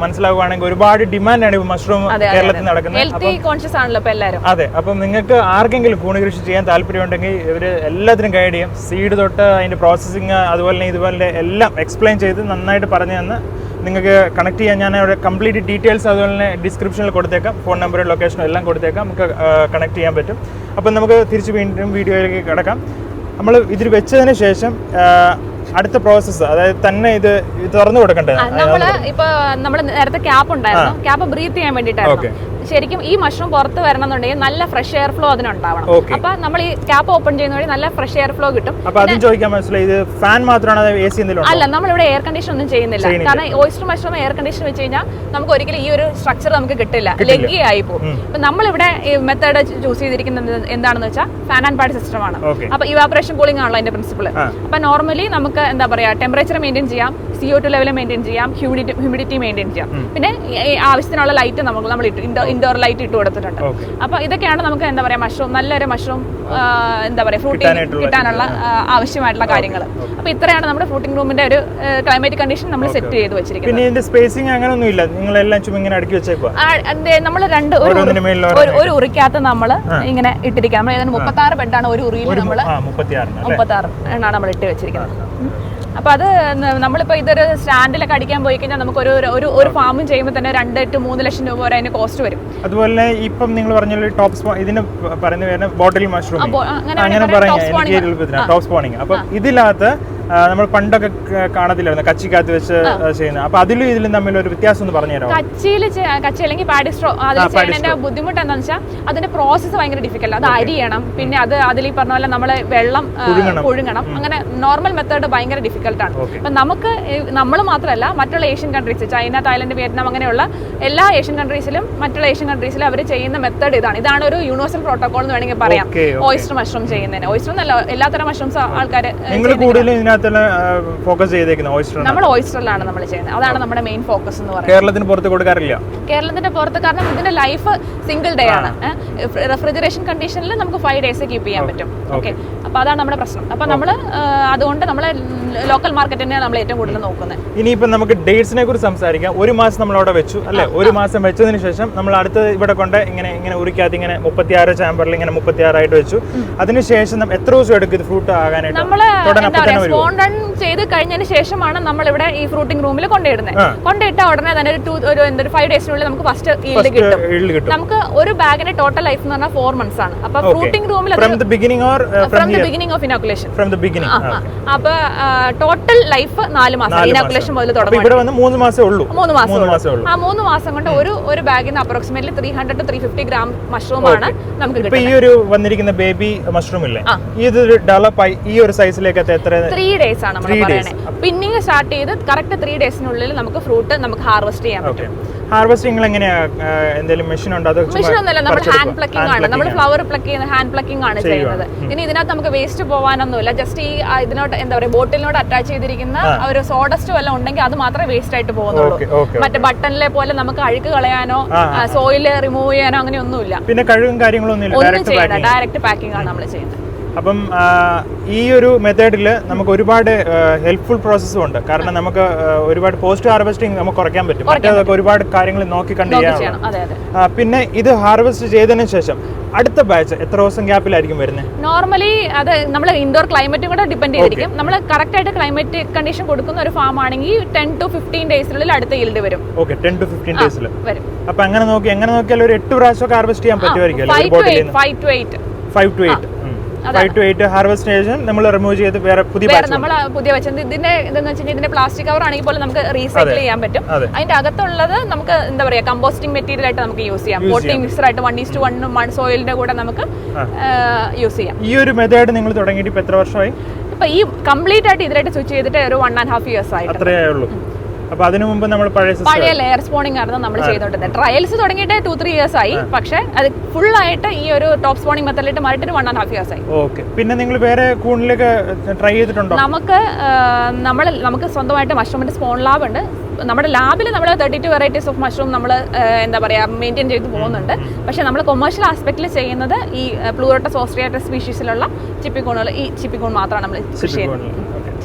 മനസ്സിലാവുകയാണെങ്കിൽ ഒരുപാട് ഡിമാൻഡാണ് ഇപ്പൊ മഷ്റൂം കേരളത്തിൽ നടക്കുന്നത്.
ഹെൽത്തി കോൺഷ്യസ് ആണല്ലോ ഇപ്പൊ എല്ലാവരും
അതെ അപ്പം നിങ്ങൾക്ക് ആർക്കെങ്കിലും കൂണി കൃഷി ചെയ്യാൻ താല്പര്യമുണ്ടെങ്കിൽ ഇവർ എല്ലാത്തിനും ഗൈഡ് ചെയ്യും. സീഡ് തൊട്ട് അതിന്റെ പ്രോസസ്സിങ് അതുപോലെ ഇതുപോലെ എല്ലാം എക്സ്പ്ലെയിൻ ചെയ്ത് നന്നായിട്ട് പറഞ്ഞു തന്ന് നിങ്ങൾക്ക് കണക്ട് ചെയ്യാൻ ഞാൻ അവിടെ കംപ്ലീറ്റ് ഡീറ്റെയിൽസ് അതുപോലെ തന്നെ ഡിസ്ക്രിപ്ഷനിൽ കൊടുത്തേക്കാം. ഫോൺ നമ്പറും ലൊക്കേഷനും എല്ലാം കൊടുത്തേക്കാം. നമുക്ക് കണക്ട് ചെയ്യാൻ പറ്റും. അപ്പം നമുക്ക് തിരിച്ച് വീണ്ടും വീഡിയോയിലേക്ക് കിടക്കാം. നമ്മൾ ഇതിൽ വെച്ചതിന് ശേഷം അടുത്ത പ്രോസസ്സ് അതായത് തന്നെ ഇത് തുറന്നു കൊടുക്കണ്ടേ
നമ്മൾ ഇപ്പൊ നമ്മൾ നേരത്തെ ക്യാപ്പ് ഉണ്ടായിരുന്നു. ക്യാപ്പ് ബ്രീത്ത് ചെയ്യാൻ വേണ്ടിയിട്ടായിരുന്നു. ശരിക്കും ഈ മഷ്റൂം പുറത്ത് വരണം എന്നുണ്ടെങ്കിൽ നല്ല ഫ്രഷ് എയർ ഫ്ലോ അതിനുണ്ടാവണം. അപ്പൊ നമ്മൾ ഈ ക്യാപ്പ് ഓപ്പൺ ചെയ്യുന്ന വഴി നല്ല ഫ്രഷ് എയർ ഫ്ലോ കിട്ടും? അല്ല നമ്മളിവിടെ എയർ കണ്ടീഷൻ ഒന്നും ചെയ്യുന്നില്ല. കാരണം ഓയിസ്റ്റർ മഷ്റൂം എയർ കണ്ടീഷൻ വെച്ച് കഴിഞ്ഞാൽ നമുക്ക് ഒരിക്കലും ഈ ഒരു സ്ട്രക്ചർ നമുക്ക് കിട്ടില്ല ലെഗി ആയി പോകും അപ്പൊ നമ്മളിവിടെ ഈ മെത്തേഡ് ചൂസ് ചെയ്തിരിക്കുന്നത് എന്താണെന്ന് വെച്ചാൽ ഫാൻ ആൻഡ് പാഡ് സിസ്റ്റം ആണ്. അപ്പൊ ഇവാപറേഷൻ കൂളിംഗ് ആണല്ലോ അതിന്റെ പ്രിൻസിപ്പിൾ. അപ്പൊ നോർമലി നമുക്ക് എന്താ പറയാ ടെമ്പറേച്ചർ മെയിന്റെയിൻ ചെയ്യാം സിഒ ടു ലെവൽ മെയിന്റെയിൻ ചെയ്യാം ഹ്യൂമിഡിറ്റി ഹ്യൂമിഡിറ്റി മെയിന്റെയിൻ ചെയ്യാം. പിന്നെ ആവശ്യത്തിനുള്ള ലൈറ്റ് നമുക്ക് നമ്മൾ ഇട്ട് ഇൻഡോർ ലൈറ്റ് ഇട്ട് കൊടുത്തിട്ടുണ്ട്.
അപ്പോൾ
അപ്പൊ ഇതൊക്കെയാണ് നമുക്ക് എന്താ പറയുക മഷ്റൂം നല്ലൊരു മഷ്റൂം എന്താ പറയുക ഫ്രൂട്ടിങ് കിട്ടാനുള്ള ആവശ്യമായിട്ടുള്ള കാര്യങ്ങൾ അപ്പോൾ ഇത്രയാണ് നമ്മുടെ ഫ്രൂട്ടിംഗ് റൂമിന്റെ ഒരു ക്ലൈമറ്റ് കണ്ടീഷൻ നമ്മൾ സെറ്റ് ചെയ്ത് വെച്ചിരിക്കുന്നത്.
പിന്നെ ഇതിന്റെ സ്പേസിങ് അങ്ങനെ ഒന്നും ഇല്ല. നിങ്ങളെല്ലാം ചുമ്മാ ഇങ്ങനെ അടുക്കി വെച്ചേക്കുക
നമ്മൾ രണ്ട് ഒരു ഒരു ഉറിക്കകത്ത് നമ്മൾ ഇങ്ങനെ ഇട്ടിരിക്കുക നമ്മൾ ഏതാണ്ട് മുപ്പത്തി ആറ് ബെഡാണ് ഒരു ഉറിയിൽ നമ്മൾ മുപ്പത്തി ആറ് എണ്ണാണ് നമ്മൾ ഇട്ട് വെച്ചിരിക്കുന്നത്. ഉം. അപ്പൊ അത് നമ്മളിപ്പോ ഇതൊരു സ്റ്റാൻഡിലൊക്കെ അടിക്കാൻ പോയി കഴിഞ്ഞാൽ നമുക്ക് ഒരു ഒരു ഒരു ഫാമും ചെയ്യുമ്പോൾ തന്നെ രണ്ട് ടു മൂന്ന് ലക്ഷം രൂപ വരെ അതിന് കോസ്റ്റ് വരും
അതുപോലെ ഇപ്പം നിങ്ങൾ പറഞ്ഞ ടോപ്പ് ഇതിന് പറയുന്ന ബോട്ടിൽ മഷ്റൂം
അങ്ങനെ.
ടോപ്പ് സ്പോണിങ് അപ്പൊ ഇതിനകത്ത് നമ്മൾ പണ്ടൊക്കെ കാണത്തില്ലായിരുന്നു കച്ചിക്കകത്ത് വെച്ച് ചെയ്യുന്നത് അപ്പൊ അതിലും ഇതിലും തമ്മിൽ ഒരു വ്യത്യാസം ഒന്ന് പറഞ്ഞുതരാമോ
കച്ചിയിൽ കച്ചി അല്ലെങ്കിൽ പാഡിസ്ട്രോ അതിൽ ചെയ്യുന്നതിന്റെ ബുദ്ധിമുട്ട് എന്താണെന്ന് വെച്ചാൽ അതിന്റെ പ്രോസസ്സ് ഭയങ്കര ഡിഫിക്കൽട്ട് അത് അരിയണം പിന്നെ അത് അതിൽ ഈ പറഞ്ഞ പോലെ നമ്മൾ വെള്ളം.
പുഴുങ്ങണം.
അങ്ങനെ നോർമൽ മെത്തേഡ് ഭയങ്കര
ഡിഫിക്കൽട്ടാണ്.
അപ്പൊ നമുക്ക് നമ്മൾ മാത്രമല്ല മറ്റുള്ള Asian countries China Thailand Vietnam അങ്ങനെയുള്ള എല്ലാ ഏഷ്യൻ കൺട്രീസിലും മറ്റുള്ള ഏഷ്യൻ കൺട്രീസിലും അവർ ചെയ്യുന്ന മെത്തേഡ് ഇതാണ്. ഇതാണ് ഒരു യൂണിവേഴ്സൽ പ്രോട്ടോകോൾ എന്ന് വേണമെങ്കിൽ പറയാം. ഓയിസ്റ്റർ മഷ്റൂം ചെയ്യുന്നതിന്. ഓയിസ്റ്റർ എന്നല്ല എല്ലാത്തരം മഷ്റൂംസ് ആൾക്കാർ
നിങ്ങൾ ഫോക്കസ് ചെയ്തേക്കുന്നത് ഓയിസ്റ്റർ
നമ്മൾ ഓയിസ്റ്ററിലാണ് നമ്മൾ ചെയ്യുന്നത്. അതാണ് നമ്മുടെ മെയിൻ ഫോക്കസ് എന്ന് പറയുന്നത്.
കേരളത്തിന് പുറത്ത് കൊടുക്കാറില്ല.
കേരളത്തിന്റെ പുറത്ത് കാരണം ഇതിന്റെ ലൈഫ് സിംഗിൾ ഡേ ആണ്. റെഫ്രിജറേഷൻ കണ്ടീഷനിൽ നമുക്ക് ഫൈവ് ഡേയ്സ് കീപ്പ് ചെയ്യാൻ പറ്റും. ഓക്കെ. അപ്പൊ അതാണ് നമ്മുടെ പ്രശ്നം. അപ്പൊ നമ്മൾ അതുകൊണ്ട് നമ്മളെ ലോക്കൽ മാർക്കറ്റിനെ നമ്മൾ ഏറ്റവും കൂടുതൽ നോക്കുന്നത്.
ഇനിയിപ്പോ നമുക്ക് ഡേറ്റ്സിനെ കുറിച്ച് സംസാരിക്കാം. ഒരു മാസം നമ്മൾ അവിടെ വെച്ചു അല്ലെ? ഒരു മാസം വെച്ചതിന് ശേഷം നമ്മൾ അടുത്ത് ഇവിടെ കൊണ്ട് ഇങ്ങനെ ഇങ്ങനെ ഉറിക്കാതെ ഇങ്ങനെ മുപ്പത്തിയാറ് ചാമ്പറിൽ ഇങ്ങനെ മുപ്പത്തിയാറായിട്ട് വെച്ചു. അതിനുശേഷം എത്ര ദിവസം എടുക്കും ഇത് ഫ്രൂട്ട് ആകാനായിട്ട്?
നമ്മൾ സ്പോൺ റൺ ചെയ്ത് കഴിഞ്ഞതിന് ശേഷമാണ് നമ്മൾ ഇവിടെ ഈ ഫ്രൂട്ടിംഗ് റൂമിൽ കൊണ്ടിടുന്നത്
ആ.
കൊണ്ടിട്ട ഉടനെ തന്നെ ഒരു ടൂ ഒരു എന്തൊരു ഫൈവ് ഡേയ്സിനുള്ളിൽ നമുക്ക് ഫസ്റ്റ് ഈൽഡ് കിട്ടും.
ഈൽഡ് കിട്ടും.
നമുക്ക് ഒരു ബാഗിന്റെ ടോട്ടൽ ലൈഫ് എന്ന് പറഞ്ഞാൽ ഫോർ മന്ത്സ് ആണ്. അപ്പൊ ഫ്രൂട്ടിംഗ് റൂമിൽ
from the beginning or
from the beginning of inoculation
from the beginning
അപ്പൊ ടോട്ടൽ ലൈഫ് നാല് മാസം. ഇനോക്കുലേഷൻ മുതൽ തുടങ്ങും
ഇവിടെ വന്ന് മൂന്ന് മാസേ ഉള്ളൂ.
മൂന്ന് മാസം
ഉള്ളൂ.
ആ മൂന്ന് മാസം കൊണ്ട് ഒരു ഒരു ബാഗിന് approximately three hundred to three fifty gram mushroom ആണ് നമുക്ക്
ഈ ഒരു വന്നിരിക്കുന്ന ബേബി മഷ്റൂം ഇല്ലേ? ഇത് ഡെവലപ്പ് ആയി ഈ ഒരു സൈസിലേക്ക് എത്ര?
ത്രീ ഡേയ്സ് ആണ് നമ്മൾ. പറയുന്നത് പിന്നിങ് സ്റ്റാർട്ട് ചെയ്ത് കറക്റ്റ് ത്രീ ഡേയ്സിനുള്ളിൽ നമുക്ക് ഫ്രൂട്ട് നമുക്ക് ഹാർവെസ്റ്റ് ചെയ്യാൻ പറ്റും.
ഹാർവെസ്റ്റിംഗ് എങ്ങനെയാ ആ, എന്തെങ്കിലും മെഷീൻ ഉണ്ടോ? അതോ
മെഷീൻ ഒന്നുമല്ല നമ്മൾ ഹാൻഡ് പ്ലക്കിംഗ് ആണ്. നമ്മൾ ഫ്ലവർ പ്ലക്ക് ചെയ്യുന്ന ഹാൻഡ് പ്ലക്കിംഗ് ആണ് ചെയ്യുന്നത്. ഇനി ഇതിനകത്ത് നമുക്ക് വേസ്റ്റ് പോകാനൊന്നുമില്ല ജസ്റ്റ് ഈ ഇതിനോട് എന്താ പറയുക ബോട്ടിലിനോട് അറ്റാച്ച് ചെയ്തിരിക്കുന്ന ഒരു സോഡസ്റ്റ് വല്ലതും ഉണ്ടെങ്കിൽ അത് മാത്രമേ വേസ്റ്റ് ആയിട്ട് പോകുന്നുള്ളൂ. മറ്റേ ബട്ടണിലെ പോലെ നമുക്ക് അഴുക്ക് കളയാനോ
സോയിൽ
സോയിൽ റിമൂവ് ചെയ്യാനോ അങ്ങനെ ഒന്നുമില്ല
പിന്നെ കഴിവും കാര്യങ്ങളൊന്നും ഇല്ല
ഒന്നും ചെയ്യണ്ട. ഡയറക്റ്റ് പാക്കിംഗ് ആണ് നമ്മൾ ചെയ്യുന്നത്.
അപ്പം ഈ ഒരു മെത്തേഡിൽ നമുക്ക് ഒരുപാട് ഹെൽപ്ഫുൾ പ്രോസസ്സും ഉണ്ട്. കാരണം നമുക്ക് ഒരുപാട് പോസ്റ്റ് ഹാർവെസ്റ്റിംഗ് നമുക്ക് കുറയ്ക്കാൻ പറ്റും. മറ്റേതൊക്കെ ഒരുപാട് കാര്യങ്ങൾ നോക്കി കണ്ട്
അതെ
പിന്നെ ഇത് ഹാർവെസ്റ്റ് ചെയ്തതിനു ശേഷം അടുത്ത ബാച്ച് എത്ര ദിവസം ഗ്യാപ്പിലായിരിക്കും വരുന്നത്
നോർമലി അത് നമ്മൾ ഇൻഡോർ ക്ലൈമറ്റും കൂടെ ഡിപെൻഡ് ചെയ്തിരിക്കും. നമ്മൾ കറക്റ്റ് ആയിട്ട് ക്ലൈമറ്റ് കണ്ടീഷൻ കൊടുക്കുന്ന ഒരു ഫാം ആണെങ്കിൽ ടെൻ ടു ഫിഫ്റ്റീൻ ഡേയ്സിനുള്ളിൽ അടുത്ത yield വരും.
ഓക്കെ ടെൻ ടു ഫിഫ്റ്റീൻ ഡേയ്സിൽ
വരും.
അപ്പൊ അങ്ങനെ നോക്കി എങ്ങനെ നോക്കിയാൽ ഒരു എട്ട് പ്രാവശ്യം ഹാർവെസ്റ്റ് ചെയ്യാൻ പറ്റുമായിരിക്കും
five to eight five to eight
five to eight harvest ശേഷം നമ്മൾ റിമൂവ് ചെയ്ത് വേറെ പുതിയ
നമ്മൾ പുതിയ വെച്ചത് ഇതിന്റെ ഇതെന്ന് വെച്ചാൽ ഇതിന്റെ പ്ലാസ്റ്റിക് കവർ ആണെങ്കിൽ പോലും നമുക്ക് റീസൈക്കിൾ ചെയ്യാൻ പറ്റും. അതിന്റെ അകത്തുള്ളത് നമുക്ക് എന്താ പറയാ കമ്പോസ്റ്റിംഗ് മെറ്റീരിയൽ ആയിട്ട് നമുക്ക് യൂസ് ചെയ്യാം. പോട്ടിംഗ് മിക്സർ ആയിട്ട് വൺ ഈസ്റ്റ് വൺ മൺ സോയിലിന്റെ കൂടെ നമുക്ക് യൂസ് ചെയ്യാം.
ഈ ഒരു മെത്തേഡ് നിങ്ങൾ തുടങ്ങിയിട്ട് ഇപ്പൊ എത്ര വർഷമായി?
ഇപ്പൊ ഈ കംപ്ലീറ്റ് ആയിട്ട് ഇതിലായിട്ട് സ്വിച്ച് ചെയ്തിട്ട് ഒരു വൺ ആൻഡ് ഹാഫ് ഇയേഴ്സ് ആയിട്ട്
അത്രയേ ഉള്ളൂ അപ്പൊ അതിനു മുമ്പ് നമ്മൾ പഴയ
പഴയ ലെയർ സ്പോണിംഗ് ആയിരുന്നു നമ്മൾ ചെയ്തോണ്ടിരുന്നത്. ട്രയൽസ് തുടങ്ങിയിട്ട് ടു ത്രീ ഇയേഴ്സ് ആയി. പക്ഷേ അത് ഫുൾ ആയിട്ട് ഈ ഒരു ടോപ്പ് സ്പോണിംഗ് മെത്തഡിലിട്ട് മാറിയിട്ട് വൺ ആൻഡ് ഹാഫ് ഇയേഴ്സ് ആയി.
ഓക്കെ പിന്നെ നിങ്ങൾ വേറെ കൂണിലേക്ക് ട്രൈ ചെയ്തിട്ടുണ്ടോ?
നമുക്ക് നമ്മൾ നമുക്ക് സ്വന്തമായിട്ട് മഷ്റൂമിന്റെ സ്പോൺ ലാബ് ഉണ്ട്. നമ്മുടെ ലാബിൽ നമ്മൾ thirty two varieties of mushroom നമ്മൾ എന്താ പറയുക മെയിന്റെയിൻ ചെയ്ത് പോകുന്നുണ്ട്. പക്ഷേ നമ്മൾ കൊമേഴ്ഷ്യൽ ആസ്പെക്റ്റിൽ ചെയ്യുന്നത് ഈ പ്ലൂറോട്ടസ് ഓസ്ട്രിയാറ്റസ് സ്പീഷീസിലുള്ള ചിപ്പിക്കൂണുകൾ ഈ ചിപ്പിക്കൂൺ മാത്രമാണ് നമ്മൾ കൃഷി ചെയ്യുന്നത്.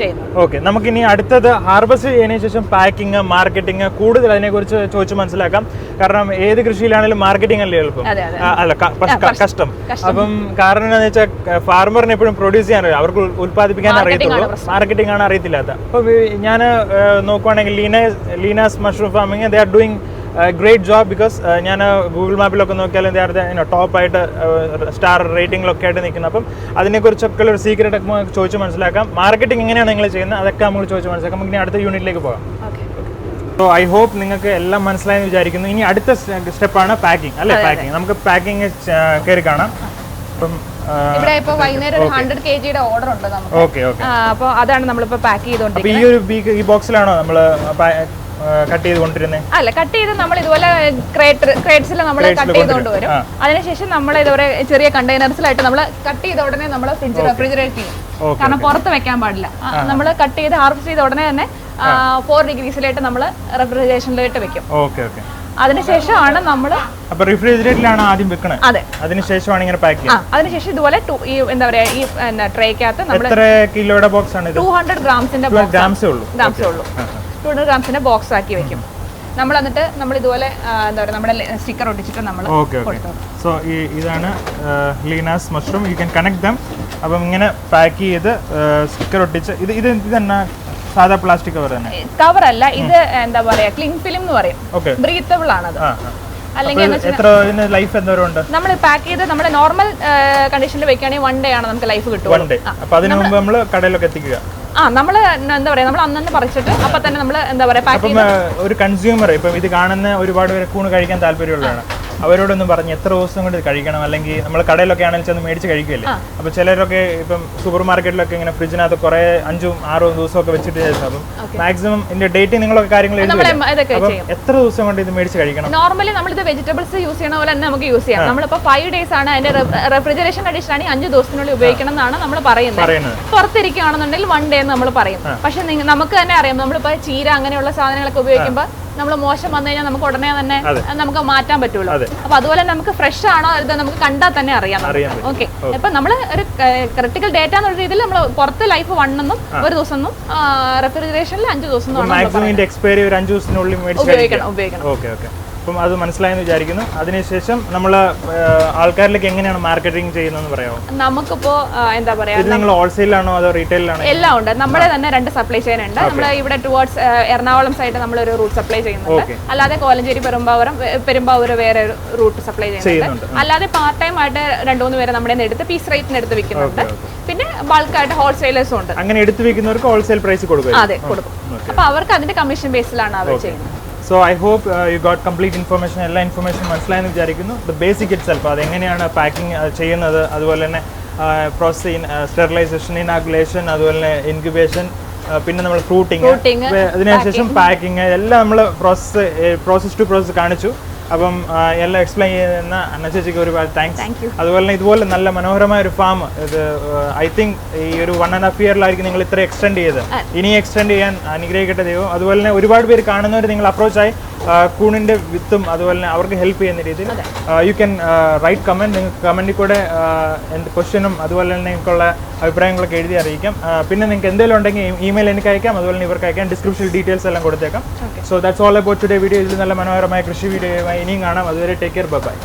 ചെയ്യുന്നത്.
ഓക്കെ നമുക്കിനി അടുത്തത് ഹാർവസ്റ്റ് ചെയ്യുന്നതിന് ശേഷം പാക്കിംഗ് മാർക്കറ്റിംഗ് കൂടുതൽ അതിനെക്കുറിച്ച് ചോദിച്ച് മനസ്സിലാക്കാം. കാരണം ഏത് കൃഷിയിലാണെങ്കിലും മാർക്കറ്റിംഗ് അല്ലേ എളുപ്പം? അല്ല കഷ്ടം അപ്പം കാരണം എന്താണെന്ന് വെച്ചാൽ ഫാർമറിന് എപ്പോഴും പ്രൊഡ്യൂസ് ചെയ്യാൻ അറിയാം. അവർക്ക്
ഉത്പാദിപ്പിക്കാൻ
അറിയത്തുള്ളൂ. മാർക്കറ്റിംഗ് ആണ് അറിയത്തില്ലാത്ത. അപ്പോൾ ഞാൻ നോക്കുവാണെങ്കിൽ Leena Leena's mushroom farming they are doing great job because ഞാൻ ഗൂഗിൾ മാപ്പിലൊക്കെ നോക്കിയാൽ ദേ ആർ ടോപ്പായിട്ട് സ്റ്റാർ റേറ്റിംഗിലൊക്കെ ആയിട്ട് നിൽക്കുന്നത് അപ്പം അതിനെക്കുറിച്ചൊക്കെ ഒരു സീക്രട്ട് ഒക്കെ ചോദിച്ച് മനസ്സിലാക്കാം. മാർക്കറ്റിംഗ് എങ്ങനെയാണ് നിങ്ങൾ ചെയ്യുന്നത്? അതൊക്കെ നമ്മൾ ചോദിച്ച് മനസ്സിലാക്കാം. നമുക്ക് ഇനി അടുത്ത യൂണിറ്റിലേക്ക് പോകാം. സോ ഐ ഹോപ്പ് നിങ്ങൾക്ക് എല്ലാം മനസ്സിലായെന്ന് വിചാരിക്കുന്നു. ഇനി അടുത്ത സ്റ്റെപ്പാണ് പാക്കിംഗ് അല്ലേ? പാക്കിംഗ് നമുക്ക് പാക്കിംഗ് കയറി കാണാം. അപ്പം
ഇവിടെ ഇപ്പൊ വൈകുന്നേരം ഒരു ഹൺഡ്രഡ് കെ ജിയുടെ ഓർഡർ ഉണ്ട് നമുക്ക്. അതാണ് നമ്മളിപ്പോ പാക്ക് ചെയ്തോണ്ടിരിക്കുന്നത്
ഈ ഒരു ഈ ബോക്സിലാണോ നമ്മൾ കട്ട് ചെയ്ത് കൊണ്ടിരുന്നത്
അല്ല കട്ട് ചെയ്ത് നമ്മൾ ഇതുപോലെ ക്രേറ്റ് ക്രേറ്റ്സിൽ നമ്മൾ കട്ട് ചെയ്തുകൊണ്ട് വരും അതിനുശേഷം നമ്മൾ ഇതുവരെ ചെറിയ കണ്ടെയ്നർസിലായിട്ട് നമ്മൾ കട്ട് ചെയ്ത ഉടനെ നമ്മൾ ഫ്രിഡ്ജ് റെഫ്രിജറേറ്റ് ചെയ്യും. കാരണം പുറത്ത് വെക്കാൻ പാടില്ല. നമ്മൾ കട്ട് ചെയ്ത് ഹാർവസ്റ്റ് ചെയ്ത ഉടനെ തന്നെ ഫോർ ഡിഗ്രീസിലായിട്ട് നമ്മൾ റെഫ്രിജറേഷനിലായിട്ട് വെക്കും.
ഓക്കെ ഓക്കെ
അതിനുശേഷമാണ് നമ്മൾ
അപ്പൊ റിഫ്രിജറേറ്ററിലാണ് ആദ്യം വെക്കണത്
അതെ.
അതിനുശേഷമാണ് ഇങ്ങനെ പാക്ക് ചെയ്യുന്നത്?
അതിനുശേഷം ഇതുപോലെ ഈ എന്താ പറയാ ഈ ട്രേക്കകത്ത് നമ്മൾ
എത്ര കിലോയുടെ ബോക്സ് ആണ് ഇത്?
ടു ഹൺഡ്രഡ് ഗ്രാംസിന്റെ
ഗ്രാംസേ ഉള്ളൂ.
ഗ്രാംസേ ഉള്ളൂ. ടു ഹൺഡ്രഡ് ഗ്രാംസിന്റെ ബോക്സ് ആക്കി വെക്കും. നമ്മൾ എന്നിട്ട് നമ്മൾ ഇതുപോലെ എന്താ പറയുക നമ്മുടെ സ്റ്റിക്കർ ഒട്ടിച്ചിട്ട് നമ്മൾ
സോ ഇതാണ് Leena's mushroom you can connect them അപ്പം ഇങ്ങനെ പാക്ക് ചെയ്ത് സ്റ്റിക്കർ ഒട്ടിച്ച് ഇത് ഇത് ഇത് തന്നെ സാധാ പ്ലാസ്റ്റിക് കവർ തന്നെ?
കവർ അല്ല ഇത് എന്താ പറയാ ക്ലിങ് ഫിലിം എന്ന് പറയും. ബ്രീത്തബിൾ ആണത്. അല്ലെങ്കിൽ
ലൈഫ് എന്തോരം
നമ്മൾ പാക്ക് ചെയ്ത് നമ്മുടെ നോർമൽ കണ്ടീഷനിൽ വെക്കുകയാണെങ്കിൽ വൺ ഡേ ആണ് നമുക്ക് ലൈഫ്
വൺ
കിട്ടും
ഡേ അപ്പൊ അതിനു മുമ്പ് നമ്മൾ കടയിലൊക്കെ എത്തിക്കുക.
ആ നമ്മൾ എന്താ പറയാ നമ്മൾ അന്നു പറിച്ചിട്ട് അപ്പൊ തന്നെ നമ്മൾ എന്താ പറയാ
ഒരു കൺസ്യൂമർ ഇപ്പം ഇത് കാണുന്ന ഒരുപാട് പേര് കൂണ് കഴിക്കാൻ താല്പര്യമുള്ളതാണ്. അവരോടൊന്നും പറഞ്ഞ് എത്ര ദിവസം കൊണ്ട് കഴിക്കണം? അല്ലെങ്കിൽ നമ്മൾ കടയിലൊക്കെ ആണെങ്കിൽ ചെന്ന് മേടിച്ച് കഴിക്കുമല്ലേ അപ്പൊ ചിലരൊക്കെ ഇപ്പം സൂപ്പർ മാർക്കറ്റിലൊക്കെ ഇങ്ങനെ ഫ്രിഡ്ജിനകത്ത് കുറെ അഞ്ചും ആറോ ദിവസമൊക്കെ വെച്ചിട്ട് ശേഷം അപ്പം മാക്സിമം ഇതിന്റെ ഡേറ്റ് നിങ്ങളൊക്കെ കാര്യങ്ങൾ അപ്പം എത്ര ദിവസം കൊണ്ട് ഇത് മേടിച്ച് കഴിക്കണം?
നോർമലി നമ്മൾ ഇത് വെജിറ്റബിൾസ് യൂസ് ചെയ്യണ പോലെ തന്നെ നമുക്ക് യൂസ് ചെയ്യാം. നമ്മളിപ്പോ ഫൈവ് ഡേയ്സ് ആണ് അതിന്റെ റെഫ്രിജറേഷൻ കണ്ടീഷൻ ആണെങ്കിൽ അഞ്ച് ദിവസത്തിനുള്ളിൽ ഉപയോഗിക്കണം എന്നാണ് നമ്മൾ പറയുന്നത്.
പറയുന്നത്.
പുറത്തിരിക്കുകയാണെന്നുണ്ടെങ്കിൽ വൺ ഡേ എന്ന് നമ്മൾ പറയും. പക്ഷെ നമുക്ക് തന്നെ അറിയാം. നമ്മളിപ്പോ ചീര അങ്ങനെയുള്ള സാധനങ്ങളൊക്കെ ഉപയോഗിക്കുമ്പോൾ നമ്മൾ മോശം വന്നു കഴിഞ്ഞാൽ നമുക്ക് ഉടനെ തന്നെ നമുക്ക് മാറ്റാൻ പറ്റുമല്ലോ
അതെ.
അപ്പൊ അതുപോലെ നമുക്ക് ഫ്രഷ് ആണോ ഇത് നമുക്ക് കണ്ടാൽ തന്നെ അറിയാം ഓക്കെ അപ്പൊ നമ്മൾ ഒരു ക്രിട്ടിക്കൽ ഡേറ്റ എന്നുള്ള രീതിയിൽ നമ്മൾ പുറത്ത് ലൈഫ് വണ്ണെന്നും ഒരു ദിവസം എന്നും റെഫ്രിജറേഷനിൽ അഞ്ച് ദിവസം
എക്സ്പയറി ഒരു അഞ്ച് ദിവസത്തിനുള്ളിൽ
ഉപയോഗിക്കണം ഉപയോഗിക്കണം.
ഓക്കെ ഓക്കെ അപ്പം അത് മനസ്സിലായെന്ന് വിചാരിക്കുന്നു. അതിനുശേഷം നമ്മൾ ആൾക്കാരിലേക്ക് എങ്ങനെയാണ് മാർക്കറ്റിംഗ് ചെയ്യുന്നതെന്ന് പറയാമോ?
നമുക്കിപ്പോ എന്താ പറയാ
ഇത് നിങ്ങൾ ഹോൾസെയിലാണോ അതോ റീറ്റെയിലാണോ
എല്ലാം ഉണ്ട്. നമ്മുടെ തന്നെ രണ്ട് സപ്ലൈ ചെയിൻ ഉണ്ട്. നമ്മൾ ഇവിടെ ടുവേർഡ്സ് എറണാകുളം സൈഡ് നമ്മൾ ഒരു റൂട്ട് സപ്ലൈ ചെയ്യുന്നുണ്ട് അല്ലാതെ കോലഞ്ചേരി പെരുമ്പാവൂരം പെരുമ്പാവൂർ വേറെ ഒരു റൂട്ട് സപ്ലൈ
ചെയ്യുന്നുണ്ട്.
അല്ലാതെ പാർട്ട് ടൈം ആയിട്ട് രണ്ടു മൂന്ന് പേരെ നമ്മുടെ എടുത്ത് പീസ് റേറ്റിന് എടുത്ത് വിൽക്കുന്നുണ്ട്. പിന്നെ ബൾക്കായിട്ട് ഹോൾസെയിലേഴ്സും ഉണ്ട്.
അങ്ങനെ എടുത്ത് വെക്കുന്നവർക്ക് ഹോൾസെയിൽ പ്രൈസ് കൊടുക്കും
അതെ കൊടുക്കും. അപ്പൊ അവർക്ക് അതിന്റെ കമ്മീഷൻ ബേസിലാണ് അവർ ചെയ്യുന്നത്.
So I hope you got complete information എല്ലാ ഇൻഫർമേഷൻ മനസ്സിലായെന്ന് വിചാരിക്കുന്നു. ദ ബേസിക് ഇറ്റ് സെൽഫ് അതെങ്ങനെയാണ് പാക്കിംഗ് ചെയ്യുന്നത്? അതുപോലെ തന്നെ പ്രോസസ് ചെയ്യുന്ന സ്റ്റെറിലൈസേഷൻ ഇനാഗുലേഷൻ അതുപോലെ തന്നെ ഇൻക്യുബേഷൻ പിന്നെ നമ്മൾ ഫ്രൂട്ടിങ് അതിനുശേഷം പാക്കിങ് എല്ലാം നമ്മൾ പ്രോസസ്സ് പ്രോസസ് ടു പ്രോസസ്സ് കാണിച്ചു. അപ്പം എല്ലാം എക്സ്പ്ലെയിൻ ചെയ്യുന്ന അന്ന ചേച്ചിക്ക് ഒരുപാട് താങ്ക്സ്. അതുപോലെ തന്നെ ഇതുപോലെ നല്ല മനോഹരമായ ഒരു ഫാം ഇത് ഐ തിങ്ക് ഈ ഒരു വൺ ആൻഡ് ഹാഫ് ഇയറിലായിരിക്കും നിങ്ങൾ ഇത്ര എക്സ്റ്റെൻഡ് ചെയ്ത് ഇനി എക്സ്റ്റെൻഡ് ചെയ്യാൻ അനുഗ്രഹിക്കട്ടെ ദൈവം. അതുപോലെ തന്നെ ഒരുപാട് പേര് കാണുന്നവർ നിങ്ങൾ അപ്രോച്ചായി കൂണിന്റെ വിത്തും അതുപോലെ തന്നെ അവർക്ക് ഹെൽപ്പ് ചെയ്യുന്ന രീതിയിൽ യു ക്യാൻ റൈറ്റ് കമന്റ് നിങ്ങൾക്ക് കമന്റിൽ കൂടെ എന്ത് ക്വസ്റ്റ്യനും അതുപോലെ തന്നെ നിങ്ങൾക്കുള്ള അഭിപ്രായങ്ങളൊക്കെ എഴുതി അറിയിക്കാം. പിന്നെ നിങ്ങൾക്ക് എന്തെങ്കിലും ഉണ്ടെങ്കിൽ ഇമെയിൽ എനിക്ക് അയക്കാം അതുപോലെ തന്നെ ഇവർക്ക് അയക്കാം. ഡിസ്ക്രിപ്ഷൻ ഡീറ്റെയിൽസ് എല്ലാം കൊടുത്തേക്കാം. So that's all about today video ഇതിൽ നല്ല മനോഹരമായ കൃഷി വീഡിയോയുമായി ഇനിയും കാണാം. അതുവരെ ടേക്ക് കെയർ ബൈ